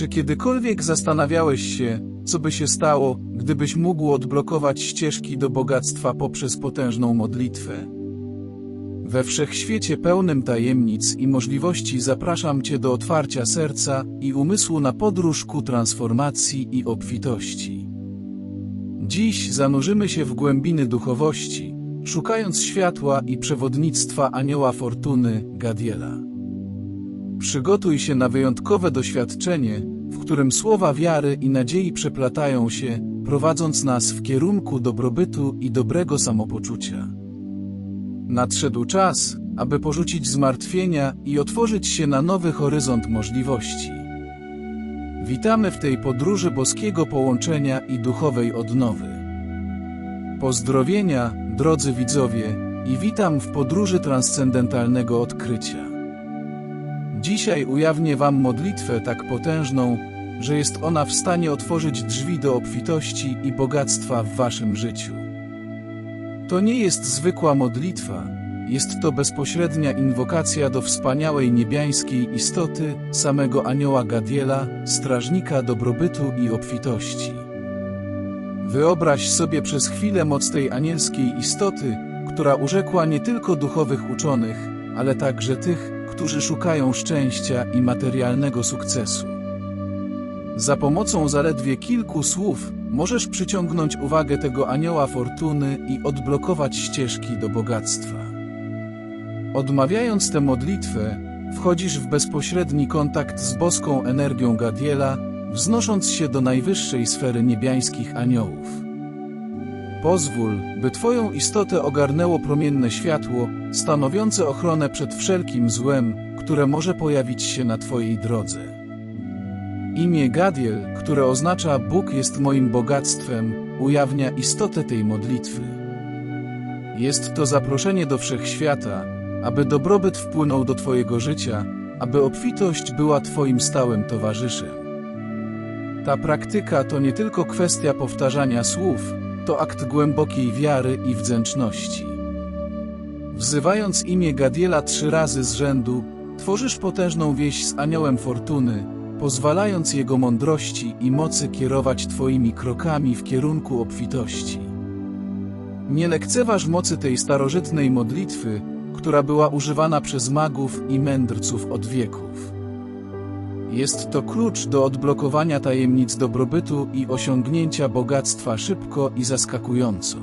Czy kiedykolwiek zastanawiałeś się, co by się stało, gdybyś mógł odblokować ścieżki do bogactwa poprzez potężną modlitwę? We wszechświecie pełnym tajemnic i możliwości zapraszam Cię do otwarcia serca i umysłu na podróż ku transformacji i obfitości. Dziś zanurzymy się w głębiny duchowości, szukając światła i przewodnictwa anioła fortuny, Gadiela. Przygotuj się na wyjątkowe doświadczenie, którym słowa wiary i nadziei przeplatają się, prowadząc nas w kierunku dobrobytu i dobrego samopoczucia. Nadszedł czas, aby porzucić zmartwienia i otworzyć się na nowy horyzont możliwości. Witamy w tej podróży boskiego połączenia i duchowej odnowy. Pozdrowienia, drodzy widzowie, i witam w podróży transcendentalnego odkrycia. Dzisiaj ujawnię Wam modlitwę tak potężną, że jest ona w stanie otworzyć drzwi do obfitości i bogactwa w Waszym życiu. To nie jest zwykła modlitwa, jest to bezpośrednia inwokacja do wspaniałej niebiańskiej istoty, samego anioła Gadiela, strażnika dobrobytu i obfitości. Wyobraź sobie przez chwilę moc tej anielskiej istoty, która urzekła nie tylko duchowych uczonych, ale także tych, którzy szukają szczęścia i materialnego sukcesu. Za pomocą zaledwie kilku słów możesz przyciągnąć uwagę tego anioła fortuny i odblokować ścieżki do bogactwa. Odmawiając tę modlitwę, wchodzisz w bezpośredni kontakt z boską energią Gadiela, wznosząc się do najwyższej sfery niebiańskich aniołów. Pozwól, by Twoją istotę ogarnęło promienne światło, stanowiące ochronę przed wszelkim złem, które może pojawić się na Twojej drodze. Imię Gadiel, które oznacza Bóg jest moim bogactwem, ujawnia istotę tej modlitwy. Jest to zaproszenie do wszechświata, aby dobrobyt wpłynął do Twojego życia, aby obfitość była Twoim stałym towarzyszem. Ta praktyka to nie tylko kwestia powtarzania słów, to akt głębokiej wiary i wdzięczności. Wzywając imię Gadiela trzy razy z rzędu, tworzysz potężną wieś z aniołem fortuny, pozwalając jego mądrości i mocy kierować Twoimi krokami w kierunku obfitości. Nie lekceważ mocy tej starożytnej modlitwy, która była używana przez magów i mędrców od wieków. Jest to klucz do odblokowania tajemnic dobrobytu i osiągnięcia bogactwa szybko i zaskakująco.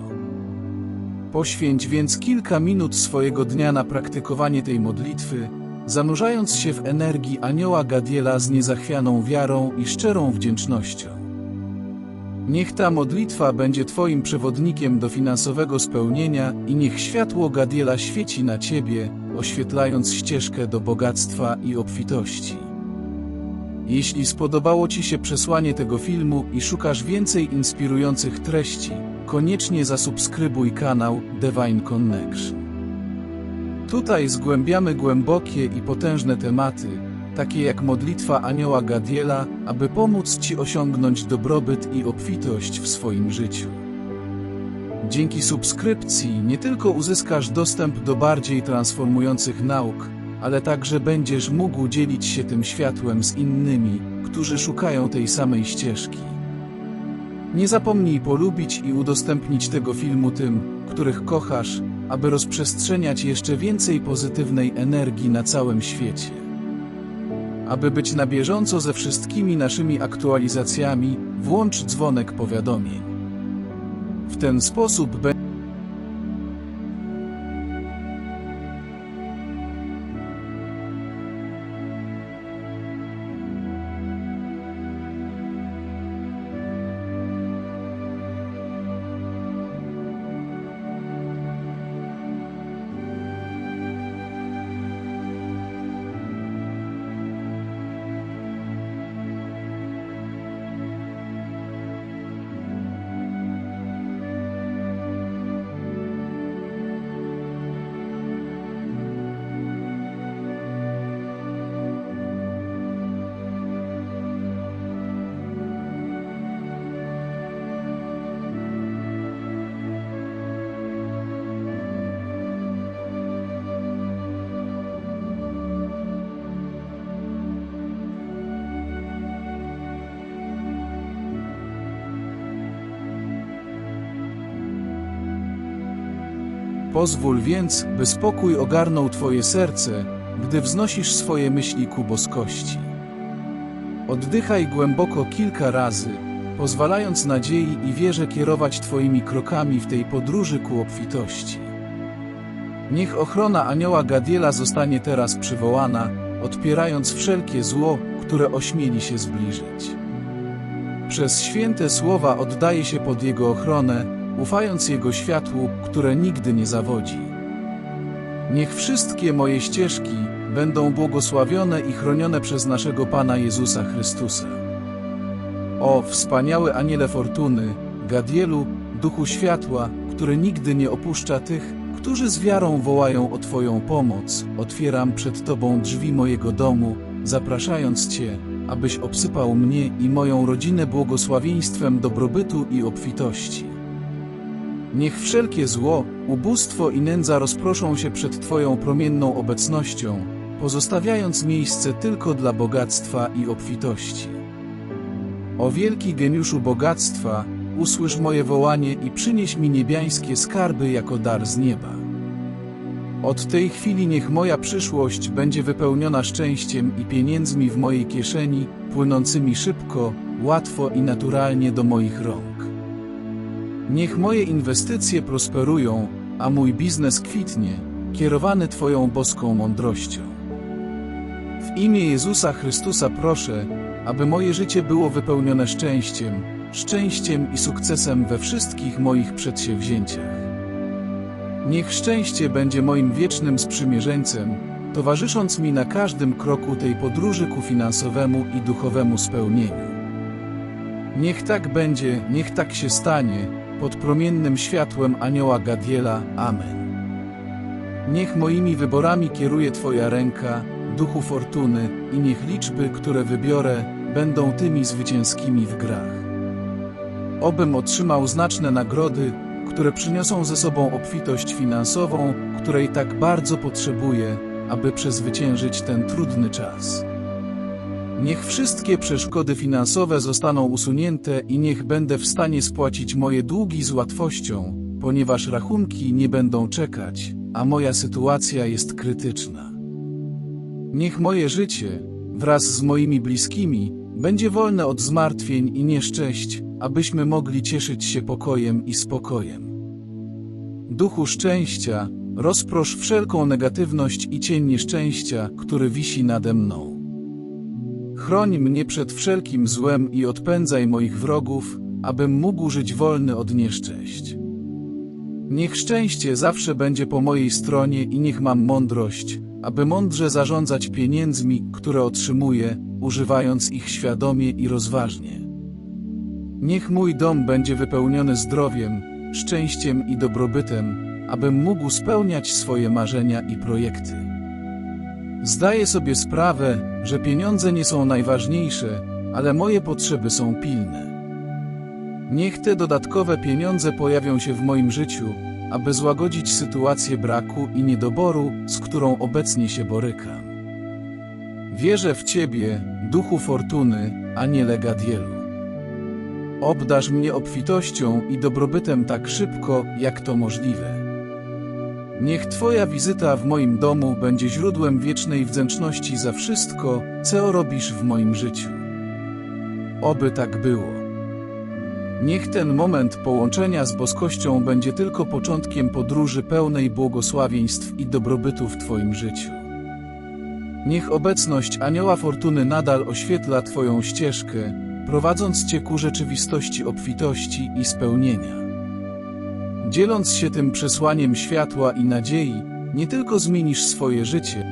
Poświęć więc kilka minut swojego dnia na praktykowanie tej modlitwy, zanurzając się w energii anioła Gadiela z niezachwianą wiarą i szczerą wdzięcznością. Niech ta modlitwa będzie Twoim przewodnikiem do finansowego spełnienia i niech światło Gadiela świeci na Ciebie, oświetlając ścieżkę do bogactwa i obfitości. Jeśli spodobało Ci się przesłanie tego filmu i szukasz więcej inspirujących treści, koniecznie zasubskrybuj kanał Divine Connection. Tutaj zgłębiamy głębokie i potężne tematy, takie jak modlitwa anioła Gadiela, aby pomóc Ci osiągnąć dobrobyt i obfitość w swoim życiu. Dzięki subskrypcji nie tylko uzyskasz dostęp do bardziej transformujących nauk, ale także będziesz mógł dzielić się tym światłem z innymi, którzy szukają tej samej ścieżki. Nie zapomnij polubić i udostępnić tego filmu tym, których kochasz, aby rozprzestrzeniać jeszcze więcej pozytywnej energii na całym świecie. Aby być na bieżąco ze wszystkimi naszymi aktualizacjami, włącz dzwonek powiadomień. W ten sposób będzie Pozwól więc, by spokój ogarnął Twoje serce, gdy wznosisz swoje myśli ku boskości. Oddychaj głęboko kilka razy, pozwalając nadziei i wierze kierować Twoimi krokami w tej podróży ku obfitości. Niech ochrona anioła Gadiela zostanie teraz przywołana, odpierając wszelkie zło, które ośmieli się zbliżyć. Przez święte słowa oddaję się pod Jego ochronę, ufając Jego światłu, które nigdy nie zawodzi. Niech wszystkie moje ścieżki będą błogosławione i chronione przez naszego Pana Jezusa Chrystusa. O wspaniały aniele fortuny, Gadielu, duchu światła, który nigdy nie opuszcza tych, którzy z wiarą wołają o Twoją pomoc, otwieram przed Tobą drzwi mojego domu, zapraszając Cię, abyś obsypał mnie i moją rodzinę błogosławieństwem dobrobytu i obfitości. Niech wszelkie zło, ubóstwo i nędza rozproszą się przed Twoją promienną obecnością, pozostawiając miejsce tylko dla bogactwa i obfitości. O wielki geniuszu bogactwa, usłysz moje wołanie i przynieś mi niebiańskie skarby jako dar z nieba. Od tej chwili niech moja przyszłość będzie wypełniona szczęściem i pieniędzmi w mojej kieszeni, płynącymi szybko, łatwo i naturalnie do moich rąk. Niech moje inwestycje prosperują, a mój biznes kwitnie, kierowany Twoją boską mądrością. W imię Jezusa Chrystusa proszę, aby moje życie było wypełnione szczęściem, szczęściem i sukcesem we wszystkich moich przedsięwzięciach. Niech szczęście będzie moim wiecznym sprzymierzeńcem, towarzysząc mi na każdym kroku tej podróży ku finansowemu i duchowemu spełnieniu. Niech tak będzie, niech tak się stanie, pod promiennym światłem anioła Gadiela. Amen. Niech moimi wyborami kieruje Twoja ręka, duchu fortuny, i niech liczby, które wybiorę, będą tymi zwycięskimi w grach. Obym otrzymał znaczne nagrody, które przyniosą ze sobą obfitość finansową, której tak bardzo potrzebuję, aby przezwyciężyć ten trudny czas. Niech wszystkie przeszkody finansowe zostaną usunięte i niech będę w stanie spłacić moje długi z łatwością, ponieważ rachunki nie będą czekać, a moja sytuacja jest krytyczna. Niech moje życie, wraz z moimi bliskimi, będzie wolne od zmartwień i nieszczęść, abyśmy mogli cieszyć się pokojem i spokojem. Duchu szczęścia, rozprosz wszelką negatywność i cień nieszczęścia, który wisi nade mną. Chroń mnie przed wszelkim złem i odpędzaj moich wrogów, abym mógł żyć wolny od nieszczęść. Niech szczęście zawsze będzie po mojej stronie i niech mam mądrość, aby mądrze zarządzać pieniędzmi, które otrzymuję, używając ich świadomie i rozważnie. Niech mój dom będzie wypełniony zdrowiem, szczęściem i dobrobytem, abym mógł spełniać swoje marzenia i projekty. Zdaję sobie sprawę, że pieniądze nie są najważniejsze, ale moje potrzeby są pilne. Niech te dodatkowe pieniądze pojawią się w moim życiu, aby złagodzić sytuację braku i niedoboru, z którą obecnie się borykam. Wierzę w Ciebie, duchu fortuny, aniele Gadielu. Obdasz mnie obfitością i dobrobytem tak szybko, jak to możliwe. Niech Twoja wizyta w moim domu będzie źródłem wiecznej wdzięczności za wszystko, co robisz w moim życiu. Oby tak było. Niech ten moment połączenia z boskością będzie tylko początkiem podróży pełnej błogosławieństw i dobrobytu w Twoim życiu. Niech obecność anioła fortuny nadal oświetla Twoją ścieżkę, prowadząc Cię ku rzeczywistości obfitości i spełnienia. Dzieląc się tym przesłaniem światła i nadziei, nie tylko zmienisz swoje życie,